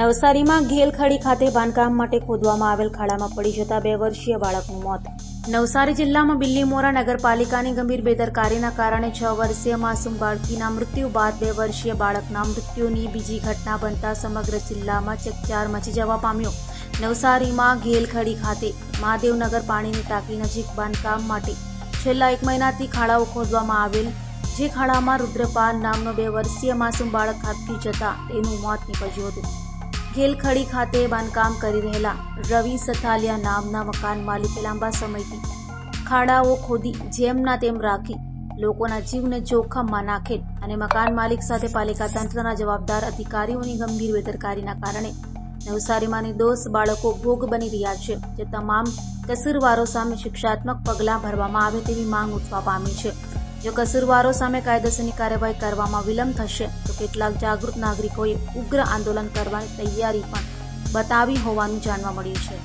નવસારીમાં ઘેલખડી ખાતે બાંધકામ માટે ખોદવામાં આવેલ ખાડામાં પડી જતા બે વર્ષીય બાળકનું મોત. નવસારી જિલ્લામાં બિલ્લીમોરા નગરપાલિકાની ગંભીર બેદરકારીના કારણે છ વર્ષીય માસૂમ બાળકીના મૃત્યુ બાદ બે વર્ષીય બાળકના મૃત્યુની બીજી ઘટના બનતા સમગ્ર જિલ્લામાં ચકચાર મચી જવા પામ્યો. નવસારીમાં ઘેલખડી ખાતે મહાદેવનગર પાણીની ટાંકી નજીક બાંધકામ માટે છેલ્લા એક મહિનાથી ખાડાઓ ખોદવામાં આવેલ, જે ખાડામાં રુદ્રપાલ નામનો બે વર્ષીય માસૂમ બાળક ખાબકી જતા તેનું મોત નીપજ્યું હતું. ઘેલખડી ખાતે બાંધકામ કરી રહેલા રવિ સથાલિયા નામના મકાન માલિકે લાંબા સમયથી ખાડાઓ ખોદી જેમના તેમ રાખી લોકોના જીવને જોખમમાં નાખેલ અને મકાન માલિક સાથે પાલિકા તંત્રના જવાબદાર અધિકારીઓની ગંભીર બેદરકારીના કારણે નવસારીમાં નિર્દોષ બાળકો ભોગ બની રહ્યા છે. જે તમામ કસૂરવારો સામે શિક્ષાત્મક પગલાં ભરવામાં આવે તેવી માંગ ઉઠવા પામી છે. જો કસૂરવારો સામે કાયદેસરની કાર્યવાહી કરવામાં વિલંબ થશે, તો કેટલાક જાગૃત નાગરિકોએ ઉગ્ર આંદોલન કરવાની તૈયારી પણ બતાવી હોવાનું જાણવા મળ્યું છે.